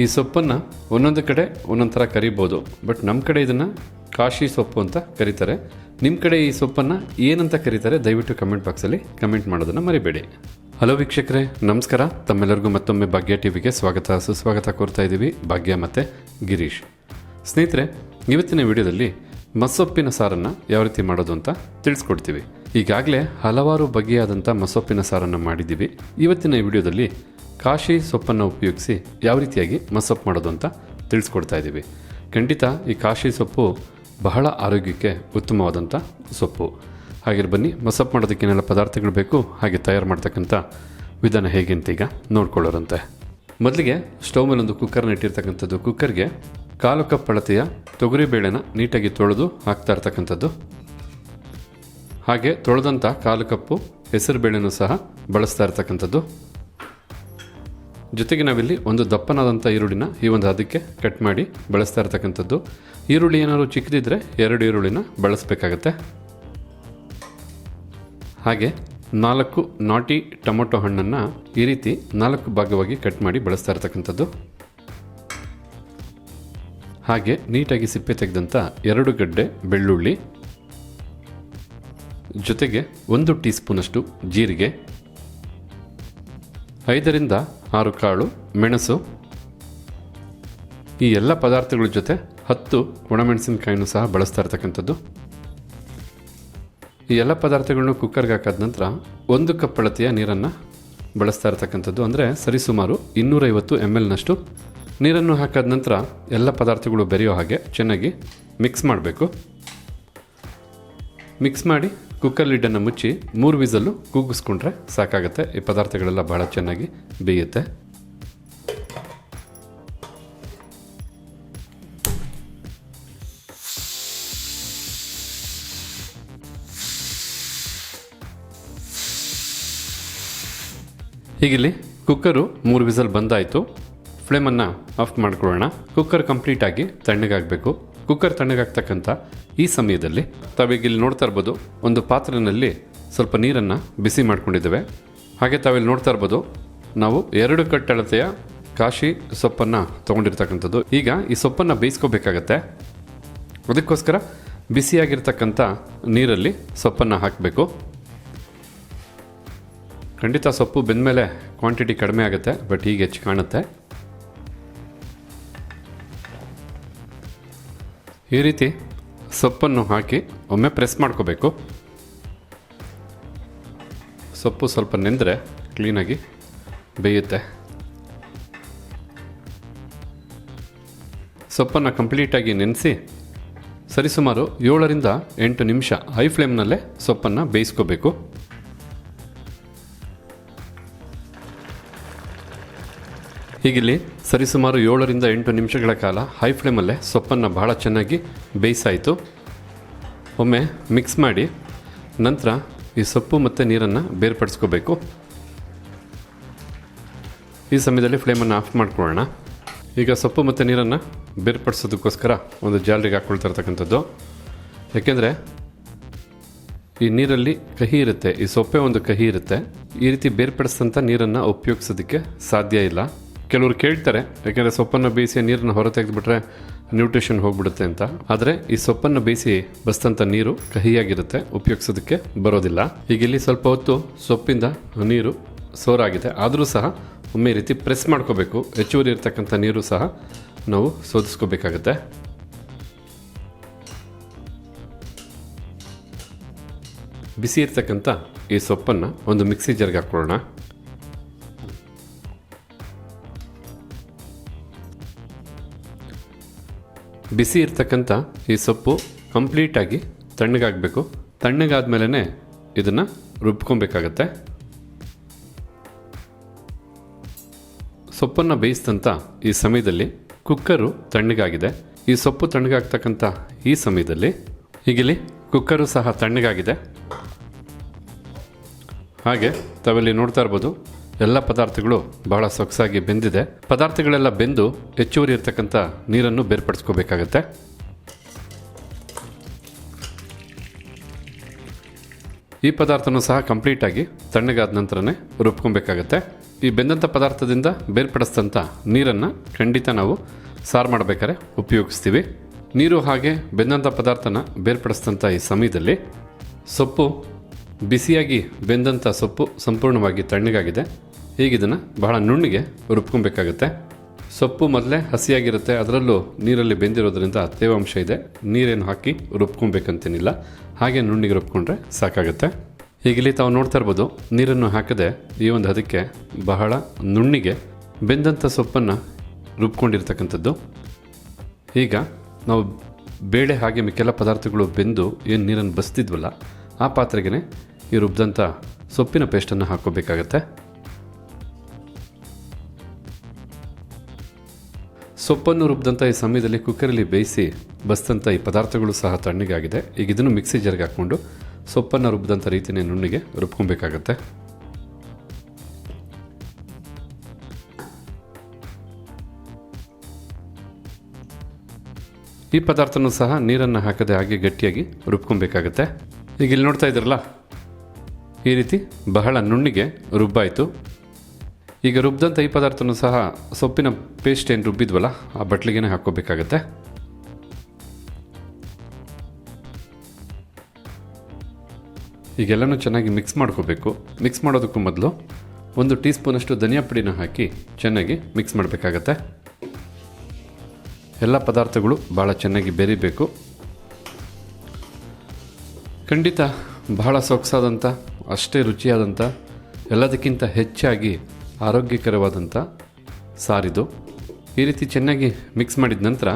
ಈ ಸೊಪ್ಪನ್ನು ಒಂದೊಂದು ಕಡೆ ಒಂದೊಂದು ಥರ ಕರಿಬೋದು. ಬಟ್ ನಮ್ಮ ಕಡೆ ಇದನ್ನು ಕಾಶಿ ಸೊಪ್ಪು ಅಂತ ಕರೀತಾರೆ. ನಿಮ್ಮ ಕಡೆ ಈ ಸೊಪ್ಪನ್ನು ಏನಂತ ಕರೀತಾರೆ ದಯವಿಟ್ಟು ಕಮೆಂಟ್ ಬಾಕ್ಸಲ್ಲಿ ಕಮೆಂಟ್ ಮಾಡೋದನ್ನು ಮರಿಬೇಡಿ. ಹಲೋ ವೀಕ್ಷಕರೇ, ನಮಸ್ಕಾರ. ತಮ್ಮೆಲ್ಲರಿಗೂ ಮತ್ತೊಮ್ಮೆ ಭಾಗ್ಯ ಟಿ ವಿಗೆ ಸ್ವಾಗತ, ಸುಸ್ವಾಗತ ಕೋರ್ತಾ ಇದ್ದೀವಿ. ಭಾಗ್ಯ ಮತ್ತು ಗಿರೀಶ್. ಸ್ನೇಹಿತರೆ, ಇವತ್ತಿನ ವಿಡಿಯೋದಲ್ಲಿ ಮಸೊಪ್ಪಿನ ಸಾರನ್ನು ಯಾವ ರೀತಿ ಮಾಡೋದು ಅಂತ ತಿಳಿಸ್ಕೊಡ್ತೀವಿ. ಈಗಾಗಲೇ ಹಲವಾರು ಬಗೆಯಾದಂಥ ಮಸೊಪ್ಪಿನ ಸಾರನ್ನು ಮಾಡಿದ್ದೀವಿ. ಇವತ್ತಿನ ವಿಡಿಯೋದಲ್ಲಿ ಕಾಶಿ ಸೊಪ್ಪನ್ನು ಉಪಯೋಗಿಸಿ ಯಾವ ರೀತಿಯಾಗಿ ಮಸಪ್ ಮಾಡೋದು ಅಂತ ತಿಳಿಸ್ಕೊಡ್ತಾ ಇದ್ದೀವಿ. ಖಂಡಿತ ಈ ಕಾಶಿ ಸೊಪ್ಪು ಬಹಳ ಆರೋಗ್ಯಕ್ಕೆ ಉತ್ತಮವಾದಂಥ ಸೊಪ್ಪು. ಹಾಗೆ ಬನ್ನಿ ಮಸಪ್ ಮಾಡೋದಕ್ಕೆ ಏನೆಲ್ಲ ಪದಾರ್ಥಗಳು ಬೇಕು, ಹಾಗೆ ತಯಾರು ಮಾಡ್ತಕ್ಕಂಥ ವಿಧಾನ ಹೇಗೆ ಈಗ ನೋಡ್ಕೊಳ್ಳೋರಂತೆ. ಮೊದಲಿಗೆ ಸ್ಟವ್ ಒಂದು ಕುಕ್ಕರ್ನ ಇಟ್ಟಿರ್ತಕ್ಕಂಥದ್ದು. ಕುಕ್ಕರ್ಗೆ ಕಾಲು ಕಪ್ ಅಳತೆಯ ತೊಗರಿಬೇಳೆನ ನೀಟಾಗಿ ತೊಳೆದು ಹಾಕ್ತಾ ಇರ್ತಕ್ಕಂಥದ್ದು. ಹಾಗೆ ತೊಳೆದಂಥ ಕಾಲು ಕಪ್ಪು ಹೆಸರು ಬೇಳೆನೂ ಸಹ ಬಳಸ್ತಾ ಇರ್ತಕ್ಕಂಥದ್ದು. ಜೊತೆಗೆ ನಾವಿಲ್ಲಿ ಒಂದು ದಪ್ಪನಾದಂಥ ಈರುಳ್ಳಿನ ಈ ಒಂದು ಹದಕ್ಕೆ ಕಟ್ ಮಾಡಿ ಬಳಸ್ತಾ ಇರ್ತಕ್ಕಂಥದ್ದು. ಈರುಳ್ಳಿ ಏನಾದರೂ ಚಿಕ್ಕದಿದ್ದರೆ ಎರಡು ಈರುಳ್ಳಿನ ಬಳಸಬೇಕಾಗತ್ತೆ. ಹಾಗೆ ನಾಲ್ಕು ನಾಟಿ ಟೊಮೊಟೊ ಹಣ್ಣನ್ನು ಈ ರೀತಿ ನಾಲ್ಕು ಭಾಗವಾಗಿ ಕಟ್ ಮಾಡಿ ಬಳಸ್ತಾ ಇರ್ತಕ್ಕಂಥದ್ದು. ಹಾಗೆ ನೀಟಾಗಿ ಸಿಪ್ಪೆ ತೆಗೆದಂಥ ಎರಡು ಗಡ್ಡೆ ಬೆಳ್ಳುಳ್ಳಿ. ಜೊತೆಗೆ ಒಂದು ಟೀ ಸ್ಪೂನಷ್ಟು ಜೀರಿಗೆ. ಐದರಿಂದ ಆರು ಕಾಳು, ಮೆಣಸು. ಈ ಎಲ್ಲ ಪದಾರ್ಥಗಳ ಜೊತೆ ಹತ್ತು ಒಣಮೆಣಸಿನಕಾಯಿನೂ ಸಹ ಬಳಸ್ತಾ ಇರ್ತಕ್ಕಂಥದ್ದು. ಈ ಎಲ್ಲ ಪದಾರ್ಥಗಳನ್ನೂ ಕುಕ್ಕರ್ಗೆ ಹಾಕಾದ ನಂತರ ಒಂದು ಕಪ್ ಅಳತೆಯ ನೀರನ್ನು ಬಳಸ್ತಾ ಇರ್ತಕ್ಕಂಥದ್ದು. ಅಂದರೆ ಸರಿಸುಮಾರು ಇನ್ನೂರೈವತ್ತು ಎಂ ಎಲ್ನಷ್ಟು ನೀರನ್ನು ಹಾಕಾದ ನಂತರ ಎಲ್ಲ ಪದಾರ್ಥಗಳು ಬೆರೆಯೋ ಹಾಗೆ ಚೆನ್ನಾಗಿ ಮಿಕ್ಸ್ ಮಾಡಬೇಕು. ಮಿಕ್ಸ್ ಮಾಡಿ ಕುಕ್ಕರ್ ಲಿಡ್ಡನ್ನು ಮುಚ್ಚಿ ಮೂರು ವಿಸಲ್ಲು ಕೂಗಿಸ್ಕೊಂಡ್ರೆ ಸಾಕಾಗುತ್ತೆ. ಈ ಪದಾರ್ಥಗಳೆಲ್ಲ ಬಹಳ ಚೆನ್ನಾಗಿ ಬೇಯುತ್ತೆ. ಹೀಗಿಲ್ಲಿ ಕುಕ್ಕರು ಮೂರು ವಿಸಲ್ ಬಂದಾಯಿತು. ಫ್ಲೇಮನ್ನು ಆಫ್ ಮಾಡ್ಕೊಳ್ಳೋಣ. ಕುಕ್ಕರ್ ಕಂಪ್ಲೀಟಾಗಿ ತಣ್ಣಗಾಗಬೇಕು. ಕುಕ್ಕರ್ ತಣ್ಣಗಾಗ್ತಕ್ಕಂಥ ಈ ಸಮಯದಲ್ಲಿ ತಾವೀಗ ಇಲ್ಲಿ ನೋಡ್ತಾ ಇರ್ಬೋದು, ಒಂದು ಪಾತ್ರೆಯಲ್ಲಿ ಸ್ವಲ್ಪ ನೀರನ್ನು ಬಿಸಿ ಮಾಡ್ಕೊಂಡಿದ್ದೇವೆ. ಹಾಗೆ ತಾವಿಲ್ಲಿ ನೋಡ್ತಾ ಇರ್ಬೋದು, ನಾವು ಎರಡು ಕಟ್ಟಳತೆಯ ಕಾಶಿ ಸೊಪ್ಪನ್ನು ತೊಗೊಂಡಿರ್ತಕ್ಕಂಥದ್ದು. ಈಗ ಈ ಸೊಪ್ಪನ್ನು ಬೇಯಿಸ್ಕೋಬೇಕಾಗತ್ತೆ. ಅದಕ್ಕೋಸ್ಕರ ಬಿಸಿಯಾಗಿರ್ತಕ್ಕಂಥ ನೀರಲ್ಲಿ ಸೊಪ್ಪನ್ನು ಹಾಕಬೇಕು. ಖಂಡಿತ ಸೊಪ್ಪು ಬೆಂದಮೇಲೆ ಕ್ವಾಂಟಿಟಿ ಕಡಿಮೆ ಆಗುತ್ತೆ, ಬಟ್ ಈಗ ಹೆಚ್ಚು ಕಾಣುತ್ತೆ. ಈ ರೀತಿ ಸೊಪ್ಪನ್ನು ಹಾಕಿ ಒಮ್ಮೆ ಪ್ರೆಸ್ ಮಾಡ್ಕೋಬೇಕು. ಸೊಪ್ಪು ಸ್ವಲ್ಪ ನೆಂದರೆ ಕ್ಲೀನಾಗಿ ಬೇಯುತ್ತೆ. ಸೊಪ್ಪನ್ನು ಕಂಪ್ಲೀಟಾಗಿ ನೆನೆಸಿ ಸರಿಸುಮಾರು ಏಳರಿಂದ ಎಂಟು ನಿಮಿಷ ಹೈ ಫ್ಲೇಮ್ನಲ್ಲೇ ಸೊಪ್ಪನ್ನು ಬೇಯಿಸ್ಕೋಬೇಕು. ಹೀಗಿಲ್ಲಿ ಸರಿಸುಮಾರು ಏಳರಿಂದ ಎಂಟು ನಿಮಿಷಗಳ ಕಾಲ ಹೈ ಫ್ಲೇಮಲ್ಲೇ ಸೊಪ್ಪನ್ನು ಬಹಳ ಚೆನ್ನಾಗಿ ಬೇಯಿಸಾಯಿತು. ಒಮ್ಮೆ ಮಿಕ್ಸ್ ಮಾಡಿ ನಂತರ ಈ ಸೊಪ್ಪು ಮತ್ತು ನೀರನ್ನು ಬೇರ್ಪಡಿಸ್ಕೋಬೇಕು. ಈ ಸಮಯದಲ್ಲಿ ಫ್ಲೇಮನ್ನು ಆಫ್ ಮಾಡ್ಕೊಳ್ಳೋಣ. ಈಗ ಸೊಪ್ಪು ಮತ್ತು ನೀರನ್ನು ಬೇರ್ಪಡಿಸೋದಕ್ಕೋಸ್ಕರ ಒಂದು ಜಾಲರಿಗೆ ಹಾಕ್ಕೊಳ್ತಾ ಇರ್ತಕ್ಕಂಥದ್ದು. ಯಾಕೆಂದರೆ ಈ ನೀರಲ್ಲಿ ಕಹಿ ಇರುತ್ತೆ, ಈ ಸೊಪ್ಪೆ ಒಂದು ಕಹಿ ಇರುತ್ತೆ. ಈ ರೀತಿ ಬೇರ್ಪಡಿಸಿದಂಥ ನೀರನ್ನು ಉಪಯೋಗಿಸೋದಕ್ಕೆ ಸಾಧ್ಯ ಇಲ್ಲ. ಕೆಲವರು ಕೇಳ್ತಾರೆ, ಯಾಕೆಂದರೆ ಸೊಪ್ಪನ್ನು ಬೇಯಿಸಿ ನೀರನ್ನು ಹೊರ ತೆಗೆದುಬಿಟ್ರೆ ನ್ಯೂಟ್ರಿಷನ್ ಹೋಗ್ಬಿಡುತ್ತೆ ಅಂತ. ಆದರೆ ಈ ಸೊಪ್ಪನ್ನು ಬೇಯಿಸಿ ಬಸ್ತಂಥ ನೀರು ಕಹಿಯಾಗಿರುತ್ತೆ, ಉಪಯೋಗಿಸೋದಕ್ಕೆ ಬರೋದಿಲ್ಲ. ಈಗ ಇಲ್ಲಿ ಸ್ವಲ್ಪ ಹೊತ್ತು ಸೊಪ್ಪಿಂದ ನೀರು ಸೋರಾಗಿದೆ. ಆದರೂ ಸಹ ಒಮ್ಮೆ ರೀತಿ ಪ್ರೆಸ್ ಮಾಡ್ಕೋಬೇಕು. ಹೆಚ್ಚುವರಿ ಇರ್ತಕ್ಕಂಥ ನೀರು ಸಹ ನಾವು ಶೋಧಿಸ್ಕೋಬೇಕಾಗತ್ತೆ ಬಿಸಿ ಇರ್ತಕ್ಕಂಥ ಈ ಸೊಪ್ಪನ್ನು ಒಂದು ಮಿಕ್ಸಿ ಜರ್ಗೆ ಹಾಕ್ಕೊಳ್ಳೋಣ. ಬಿಸಿ ಇರ್ತಕ್ಕಂಥ ಈ ಸೊಪ್ಪು ಕಂಪ್ಲೀಟಾಗಿ ತಣ್ಣಗಾಗಬೇಕು. ತಣ್ಣಗಾದ್ಮೇಲೆ ಇದನ್ನು ರುಬ್ಕೊಬೇಕಾಗತ್ತೆ. ಸೊಪ್ಪನ್ನು ಬೇಯಿಸಿದಂಥ ಈ ಸಮಯದಲ್ಲಿ ಕುಕ್ಕರು ತಣ್ಣಗಾಗಿದೆ. ಈ ಸೊಪ್ಪು ತಣ್ಣಗಾಗ್ತಕ್ಕಂಥ ಈ ಸಮಯದಲ್ಲಿ ಈಗಿಲ್ಲಿ ಕುಕ್ಕರು ಸಹ ತಣ್ಣಗಾಗಿದೆ. ಹಾಗೆ ತಾವಿಲ್ಲಿ ನೋಡ್ತಾ ಇರ್ಬೋದು ಎಲ್ಲ ಪದಾರ್ಥಗಳು ಬಹಳ ಸೊಗಸಾಗಿ ಬೆಂದಿದೆ. ಪದಾರ್ಥಗಳೆಲ್ಲ ಬೆಂದು ಹೆಚ್ಚುವರಿ ಇರ್ತಕ್ಕಂಥ ನೀರನ್ನು ಬೇರ್ಪಡಿಸ್ಕೋಬೇಕಾಗತ್ತೆ. ಈ ಪದಾರ್ಥನೂ ಸಹ ಕಂಪ್ಲೀಟಾಗಿ ತಣ್ಣಗಾದ ನಂತರನೇ ರುಬ್ಕೊಬೇಕಾಗತ್ತೆ. ಈ ಬೆಂದಂಥ ಪದಾರ್ಥದಿಂದ ಬೇರ್ಪಡಿಸಿದಂಥ ನೀರನ್ನು ಖಂಡಿತ ನಾವು ಸಾರು ಮಾಡಬೇಕಾದ್ರೆ ಉಪಯೋಗಿಸ್ತೀವಿ. ನೀರು ಹಾಗೆ ಬೆಂದಂಥ ಪದಾರ್ಥನ ಬೇರ್ಪಡಿಸಿದಂಥ ಈ ಸಮಯದಲ್ಲಿ ಸೊಪ್ಪು, ಬಿಸಿಯಾಗಿ ಬೆಂದಂಥ ಸೊಪ್ಪು ಸಂಪೂರ್ಣವಾಗಿ ತಣ್ಣಗಾಗಿದೆ. ಈಗ ಇದನ್ನು ಬಹಳ ನುಣ್ಣಿಗೆ ರುಬ್ಕೊಬೇಕಾಗುತ್ತೆ. ಸೊಪ್ಪು ಮೊದಲೇ ಹಸಿಯಾಗಿರುತ್ತೆ, ಅದರಲ್ಲೂ ನೀರಲ್ಲಿ ಬೆಂದಿರೋದ್ರಿಂದ ತೇವಾಂಶ ಇದೆ. ನೀರೇನು ಹಾಕಿ ರುಬ್ಕೊಬೇಕಂತೇನಿಲ್ಲ. ಹಾಗೆ ನುಣ್ಣಿಗೆ ರುಬ್ಕೊಂಡ್ರೆ ಸಾಕಾಗುತ್ತೆ. ಹೀಗಿಲ್ಲಿ ತಾವು ನೋಡ್ತಾ ಇರ್ಬೋದು, ನೀರನ್ನು ಹಾಕದೆ ಈ ಒಂದು ಅದಕ್ಕೆ ಬಹಳ ನುಣ್ಣಿಗೆ ಬೆಂದಂಥ ಸೊಪ್ಪನ್ನು ರುಬ್ಕೊಂಡಿರ್ತಕ್ಕಂಥದ್ದು. ಈಗ ನಾವು ಬೇಳೆ ಹಾಗೆ ಮಿಕ್ಕೆಲ್ಲ ಪದಾರ್ಥಗಳು ಬೆಂದು ಏನು ನೀರನ್ನು ಬಸ್ತಿದ್ವಲ್ಲ, ಆ ಪಾತ್ರೆಗೆ ಈ ರುಬ್ದಂಥ ಸೊಪ್ಪಿನ ಪೇಸ್ಟನ್ನು ಹಾಕೋಬೇಕಾಗತ್ತೆ ಸೊಪ್ಪನ್ನು ರುಬ್ದಂಥ ಈ ಸಮಯದಲ್ಲಿ ಕುಕ್ಕರಲ್ಲಿ ಬೇಯಿಸಿ ಬಸ್ತಂಥ ಈ ಪದಾರ್ಥಗಳು ಸಹ ತಣ್ಣಗಾಗಿದೆ. ಈಗ ಇದನ್ನು ಮಿಕ್ಸಿ ಜರ್ಗೆ ಹಾಕ್ಕೊಂಡು ಸೊಪ್ಪನ್ನು ರುಬ್ಬಿದಂಥ ರೀತಿಯೇ ನುಣ್ಣಿಗೆ ರುಬ್ಕೊಬೇಕಾಗತ್ತೆ. ಈ ಪದಾರ್ಥನೂ ಸಹ ನೀರನ್ನು ಹಾಕದೆ ಹಾಗೆ ಗಟ್ಟಿಯಾಗಿ ರುಬ್ಕೊಬೇಕಾಗತ್ತೆ. ಈಗ ಇಲ್ಲಿ ನೋಡ್ತಾ ಇದ್ರಲ್ಲ ಈ ರೀತಿ ಬಹಳ ನುಣ್ಣಿಗೆ ರುಬ್ಬಾಯಿತು. ಈಗ ರುಬ್ಬಿದಂಥ ಈ ಪದಾರ್ಥನೂ ಸಹ ಸೊಪ್ಪಿನ ಪೇಸ್ಟ್ ಏನು ರುಬ್ಬಿದ್ವಲ್ಲ, ಆ ಬಟ್ಲಿಗೆ ಹಾಕ್ಕೋಬೇಕಾಗತ್ತೆ. ಈಗೆಲ್ಲನೂ ಚೆನ್ನಾಗಿ ಮಿಕ್ಸ್ ಮಾಡ್ಕೋಬೇಕು. ಮಿಕ್ಸ್ ಮಾಡೋದಕ್ಕೂ ಮೊದಲು ಒಂದು ಟೀ ಸ್ಪೂನಷ್ಟು ಧನಿಯಾ ಪುಡಿನ ಹಾಕಿ ಚೆನ್ನಾಗಿ ಮಿಕ್ಸ್ ಮಾಡಬೇಕಾಗತ್ತೆ. ಎಲ್ಲ ಪದಾರ್ಥಗಳು ಭಾಳ ಚೆನ್ನಾಗಿ ಬೆರಿಬೇಕು. ಖಂಡಿತ ಬಹಳ ಸೊಗಸಾದಂಥ ಅಷ್ಟೇ ರುಚಿಯಾದಂಥ ಎಲ್ಲದಕ್ಕಿಂತ ಹೆಚ್ಚಾಗಿ ಆರೋಗ್ಯಕರವಾದಂಥ ಸಾರಿದು ಈ ರೀತಿ ಚೆನ್ನಾಗಿ ಮಿಕ್ಸ್ ಮಾಡಿದ ನಂತರ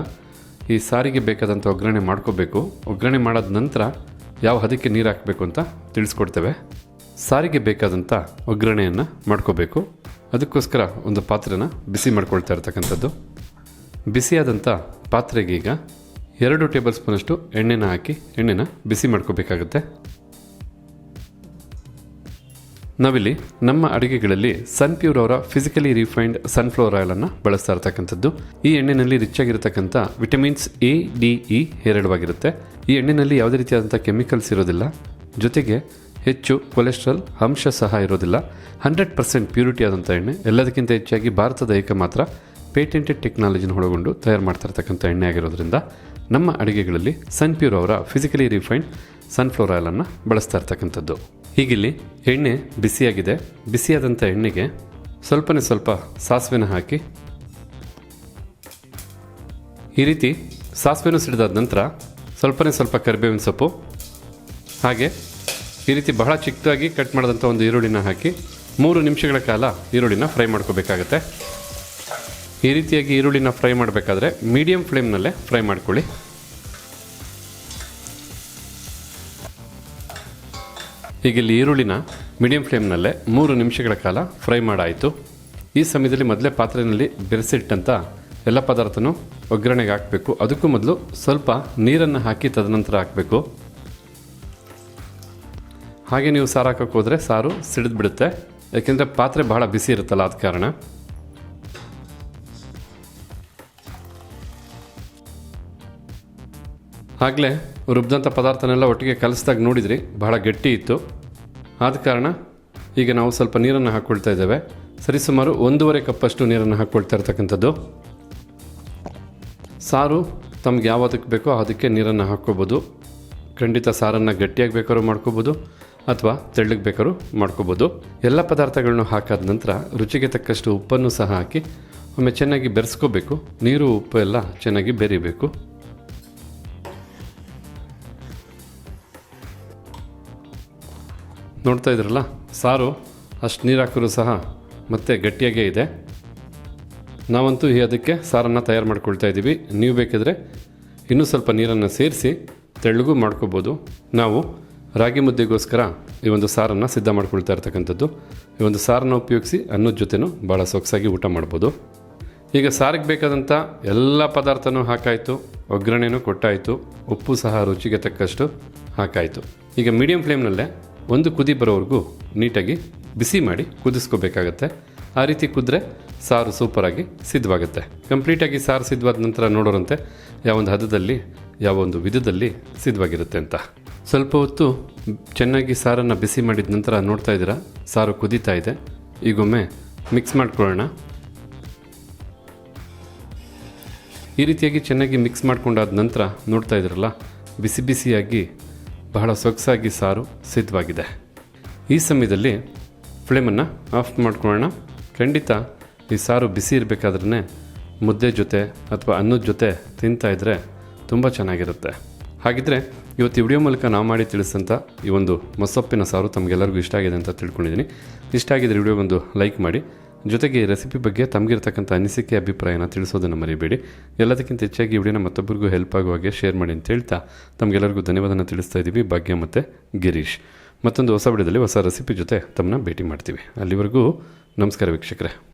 ಈ ಸಾರಿಗೆ ಬೇಕಾದಂಥ ಒಗ್ಗರಣೆ ಮಾಡ್ಕೋಬೇಕು. ಒಗ್ಗರಣೆ ಮಾಡಾದ ನಂತರ ಯಾವ ಹದಕ್ಕೆ ನೀರು ಹಾಕಬೇಕು ಅಂತ ತಿಳಿಸ್ಕೊಡ್ತೇವೆ. ಸಾರಿಗೆ ಬೇಕಾದಂಥ ಒಗ್ಗರಣೆಯನ್ನು ಮಾಡ್ಕೋಬೇಕು. ಅದಕ್ಕೋಸ್ಕರ ಒಂದು ಪಾತ್ರೆನ ಬಿಸಿ ಮಾಡ್ಕೊಳ್ತಾ ಇರ್ತಕ್ಕಂಥದ್ದು. ಬಿಸಿಯಾದಂಥ ಪಾತ್ರೆಗೆ ಈಗ ಎರಡು ಟೇಬಲ್ ಸ್ಪೂನಷ್ಟು ಎಣ್ಣೆನ ಹಾಕಿ ಎಣ್ಣೆನ ಬಿಸಿ ಮಾಡ್ಕೋಬೇಕಾಗತ್ತೆ. ನಾವಿಲ್ಲಿ ನಮ್ಮ ಅಡುಗೆಗಳಲ್ಲಿ ಸನ್ಪ್ಯೂರ್ ಅವರ ಫಿಸಿಕಲಿ ರಿಫೈನ್ಡ್ ಸನ್ಫ್ಲವರ್ ಆಯಿಲನ್ನು ಬಳಸ್ತಾ ಇರ್ತಕ್ಕಂಥದ್ದು. ಈ ಎಣ್ಣೆನಲ್ಲಿ ರಿಚ್ ಆಗಿರತಕ್ಕಂಥ ವಿಟಮಿನ್ಸ್ ಎ ಡಿ ಇ ಹೇರಳವಾಗಿರುತ್ತೆ. ಈ ಎಣ್ಣೆನಲ್ಲಿ ಯಾವುದೇ ರೀತಿಯಾದಂಥ ಕೆಮಿಕಲ್ಸ್ ಇರೋದಿಲ್ಲ. ಜೊತೆಗೆ ಹೆಚ್ಚು ಕೊಲೆಸ್ಟ್ರಾಲ್ ಅಂಶ ಸಹ ಇರೋದಿಲ್ಲ. ಹಂಡ್ರೆಡ್ ಪರ್ಸೆಂಟ್ ಪ್ಯೂರಿಟಿ ಆದಂಥ ಎಣ್ಣೆ, ಎಲ್ಲದಕ್ಕಿಂತ ಹೆಚ್ಚಾಗಿ ಭಾರತದ ಏಕ ಮಾತ್ರ ಪೇಟೆಂಟೆಡ್ ಟೆಕ್ನಾಲಜಿನ ಒಳಗೊಂಡು ತಯಾರು ಮಾಡ್ತಾ ಇರ್ತಕ್ಕಂಥ ಎಣ್ಣೆ ಆಗಿರೋದ್ರಿಂದ ನಮ್ಮ ಅಡುಗೆಗಳಲ್ಲಿ ಸನ್ಪ್ಯೂರ್ ಅವರ ಫಿಸಿಕಲಿ ರಿಫೈನ್ಡ್ ಸನ್ಫ್ಲವರ್ ಆಯಿಲನ್ನು ಬಳಸ್ತಾ ಇರ್ತಕ್ಕಂಥದ್ದು. ಹೀಗಿಲ್ಲಿ ಎಣ್ಣೆ ಬಿಸಿಯಾಗಿದೆ. ಬಿಸಿಯಾದಂಥ ಎಣ್ಣೆಗೆ ಸ್ವಲ್ಪನೇ ಸ್ವಲ್ಪ ಸಾಸಿವೆನ ಹಾಕಿ. ಈ ರೀತಿ ಸಾಸಿವೆನೂ ಸಿಡಿದಾದ ನಂತರ ಸ್ವಲ್ಪನೇ ಸ್ವಲ್ಪ ಕರಿಬೇವಿನ ಸೊಪ್ಪು. ಹಾಗೆ ಈ ರೀತಿ ಬಹಳ ಚಿಕ್ಕದಾಗಿ ಕಟ್ ಮಾಡಿದಂಥ ಒಂದು ಈರುಳ್ಳಿನ ಹಾಕಿ ಮೂರು ನಿಮಿಷಗಳ ಕಾಲ ಈರುಳ್ಳಿನ ಫ್ರೈ ಮಾಡ್ಕೋಬೇಕಾಗತ್ತೆ. ಈ ರೀತಿಯಾಗಿ ಈರುಳ್ಳಿನ ಫ್ರೈ ಮಾಡಬೇಕಾದ್ರೆ ಮೀಡಿಯಂ ಫ್ಲೇಮ್ನಲ್ಲೇ ಫ್ರೈ ಮಾಡ್ಕೊಳ್ಳಿ. ಈಗ ಇಲ್ಲಿ ಈರುಳ್ಳಿನ ಮೀಡಿಯಂ ಫ್ಲೇಮ್ನಲ್ಲೇ ಮೂರು ನಿಮಿಷಗಳ ಕಾಲ ಫ್ರೈ ಮಾಡಾಯಿತು. ಈ ಸಮಯದಲ್ಲಿ ಮೊದಲೇ ಪಾತ್ರೆಯಲ್ಲಿ ಬೆರೆಸಿಟ್ಟಂಥ ಎಲ್ಲ ಪದಾರ್ಥನೂ ಒಗ್ಗರಣೆಗೆ ಹಾಕಬೇಕು. ಅದಕ್ಕೂ ಮೊದಲು ಸ್ವಲ್ಪ ನೀರನ್ನು ಹಾಕಿ ತದನಂತರ ಹಾಕಬೇಕು. ಹಾಗೆ ನೀವು ಸಾರು ಹಾಕೋಕೆ ಹೋದರೆ ಸಾರು ಸಿಡಿದ್ಬಿಡುತ್ತೆ. ಯಾಕೆಂದರೆ ಪಾತ್ರೆ ಬಹಳ ಬಿಸಿ ಇರುತ್ತಲ್ಲ, ಆದ ಕಾರಣ. ಆಗಲೇ ರುಬ್ಬಿದಂಥ ಪದಾರ್ಥನೆಲ್ಲ ಒಟ್ಟಿಗೆ ಕಲಿಸಿದಾಗ ನೋಡಿದ್ರಿ, ಬಹಳ ಗಟ್ಟಿ ಇತ್ತು. ಆದ ಕಾರಣ ಈಗ ನಾವು ಸ್ವಲ್ಪ ನೀರನ್ನು ಹಾಕ್ಕೊಳ್ತಾ ಇದ್ದೇವೆ. ಸರಿಸುಮಾರು ಒಂದೂವರೆ ಕಪ್ಪಷ್ಟು ನೀರನ್ನು ಹಾಕ್ಕೊಳ್ತಾ ಇರ್ತಕ್ಕಂಥದ್ದು. ಸಾರು ತಮ್ಗೆ ಯಾವುದಕ್ಕೆ ಬೇಕೋ ಅದಕ್ಕೆ ನೀರನ್ನು ಹಾಕ್ಕೋಬೋದು. ಖಂಡಿತ ಸಾರನ್ನು ಗಟ್ಟಿಯಾಗಿ ಬೇಕಾದ್ರೂ ಮಾಡ್ಕೋಬೋದು, ಅಥವಾ ತೆಳ್ಳಗೆ ಬೇಕಾದ್ರೂ ಮಾಡ್ಕೋಬೋದು. ಎಲ್ಲ ಪದಾರ್ಥಗಳನ್ನು ಹಾಕಾದ ನಂತರ ರುಚಿಗೆ ತಕ್ಕಷ್ಟು ಉಪ್ಪನ್ನು ಸಹ ಹಾಕಿ, ಒಮ್ಮೆ ಚೆನ್ನಾಗಿ ಬೆರೆಸ್ಕೋಬೇಕು. ನೀರು ಉಪ್ಪು ಎಲ್ಲ ಚೆನ್ನಾಗಿ ಬೆರಿಬೇಕು. ನೋಡ್ತಾ ಇದ್ರಲ್ಲ? ಸಾರು, ಅಷ್ಟು ನೀರು ಹಾಕಿದ್ರು ಸಹ ಮತ್ತೆ ಗಟ್ಟಿಯಾಗೇ ಇದೆ. ನಾವಂತೂ ಅದಕ್ಕೆ ಸಾರನ್ನು ತಯಾರು ಮಾಡ್ಕೊಳ್ತಾ ಇದ್ದೀವಿ. ನೀವು ಬೇಕಿದ್ರೆ ಇನ್ನೂ ಸ್ವಲ್ಪ ನೀರನ್ನು ಸೇರಿಸಿ ತೆಳ್ಳಗೂ ಮಾಡ್ಕೋಬೋದು. ನಾವು ರಾಗಿ ಮುದ್ದೆಗೋಸ್ಕರ ಈ ಒಂದು ಸಾರನ್ನು ಸಿದ್ಧ ಮಾಡ್ಕೊಳ್ತಾ ಇರ್ತಕ್ಕಂಥದ್ದು. ಈ ಒಂದು ಸಾರನ್ನು ಉಪಯೋಗಿಸಿ ಅನ್ನದ ಜೊತೆನೂ ಭಾಳ ಸೊಗಸಾಗಿ ಊಟ ಮಾಡ್ಬೋದು. ಈಗ ಸಾರಿಗೆ ಬೇಕಾದಂಥ ಎಲ್ಲ ಪದಾರ್ಥನೂ ಹಾಕಾಯಿತು, ಒಗ್ಗರಣೆನೂ ಕೊಟ್ಟಾಯಿತು, ಉಪ್ಪು ಸಹ ರುಚಿಗೆ ತಕ್ಕಷ್ಟು ಹಾಕಾಯಿತು. ಈಗ ಮೀಡಿಯಂ ಫ್ಲೇಮ್ನಲ್ಲೇ ಒಂದು ಕುದಿ ಬರೋವರೆಗೂ ನೀಟಾಗಿ ಬಿಸಿ ಮಾಡಿ ಕುದಿಸ್ಕೋಬೇಕಾಗತ್ತೆ. ಆ ರೀತಿ ಕುದ್ರೆ ಸಾರು ಸೂಪರಾಗಿ ಸಿದ್ಧವಾಗುತ್ತೆ. ಕಂಪ್ಲೀಟಾಗಿ ಸಾರು ಸಿದ್ಧವಾದ ನಂತರ ನೋಡೋರಂತೆ ಯಾವ ಒಂದು ಹದದಲ್ಲಿ, ಯಾವ ಒಂದು ವಿಧದಲ್ಲಿ ಸಿದ್ಧವಾಗಿರುತ್ತೆ ಅಂತ. ಸ್ವಲ್ಪ ಹೊತ್ತು ಚೆನ್ನಾಗಿ ಸಾರನ್ನು ಬಿಸಿ ಮಾಡಿದ ನಂತರ ನೋಡ್ತಾ ಇದ್ದೀರಾ? ಸಾರು ಕುದೀತಾ ಇದೆ. ಈಗೊಮ್ಮೆ ಮಿಕ್ಸ್ ಮಾಡ್ಕೊಳ್ಳೋಣ. ಈ ರೀತಿಯಾಗಿ ಚೆನ್ನಾಗಿ ಮಿಕ್ಸ್ ಮಾಡ್ಕೊಂಡಾದ ನಂತರ ನೋಡ್ತಾ ಇದ್ರಲ್ಲ ಬಿಸಿ ಬಿಸಿಯಾಗಿ ಬಹಳ ಸೊಗಸಾಗಿ ಸಾರು ಸಿದ್ಧವಾಗಿದೆ. ಈ ಸಮಯದಲ್ಲಿ ಫ್ಲೇಮನ್ನು ಆಫ್ ಮಾಡ್ಕೊಳ್ಳೋಣ. ಖಂಡಿತ ಈ ಸಾರು ಬಿಸಿ ಇರಬೇಕಾದ್ರೆ ಮುದ್ದೆ ಜೊತೆ ಅಥವಾ ಅನ್ನದ ಜೊತೆ ತಿಂತಾ ಇದ್ದರೆ ತುಂಬ ಚೆನ್ನಾಗಿರುತ್ತೆ. ಹಾಗಿದ್ರೆ ಇವತ್ತು ವಿಡಿಯೋ ಮೂಲಕ ನಾವು ಮಾಡಿ ತಿಳಿಸಂತ ಈ ಒಂದು ಮೊಸಪ್ಪಿನ ಸಾರು ತಮಗೆಲ್ಲರಿಗೂ ಇಷ್ಟ ಆಗಿದೆ ಅಂತ ತಿಳ್ಕೊಂಡಿದ್ದೀನಿ. ಇಷ್ಟ ಆಗಿದ್ರೆ ವಿಡಿಯೋ ಒಂದು ಲೈಕ್ ಮಾಡಿ. ಜೊತೆಗೆ ರೆಸಿಪಿ ಬಗ್ಗೆ ತಮಗಿರ್ತಕ್ಕಂಥ ಅನಿಸಿಕೆ, ಅಭಿಪ್ರಾಯನ ತಿಳಿಸೋದನ್ನು ಮರಿಬೇಡಿ. ಎಲ್ಲದಕ್ಕಿಂತ ಹೆಚ್ಚಾಗಿ ವಿಡಿಯೋನ ಮತ್ತೊಬ್ಬರಿಗೂ ಹೆಲ್ಪ್ ಆಗುವ ಹಾಗೆ ಶೇರ್ ಮಾಡಿ ಅಂತ ಹೇಳ್ತಾ ತಮಗೆಲ್ಲರಿಗೂ ಧನ್ಯವಾದನ ತಿಳಿಸ್ತಾ ಇದ್ದೀವಿ. ಭಾಗ್ಯ ಮತ್ತು ಗಿರೀಶ್. ಮತ್ತೊಂದು ಹೊಸ ವಿಡಿಯೋದಲ್ಲಿ ಹೊಸ ರೆಸಿಪಿ ಜೊತೆ ತಮ್ಮನ್ನ ಭೇಟಿ ಮಾಡ್ತೀವಿ. ಅಲ್ಲಿವರೆಗೂ ನಮಸ್ಕಾರ ವೀಕ್ಷಕರೇ.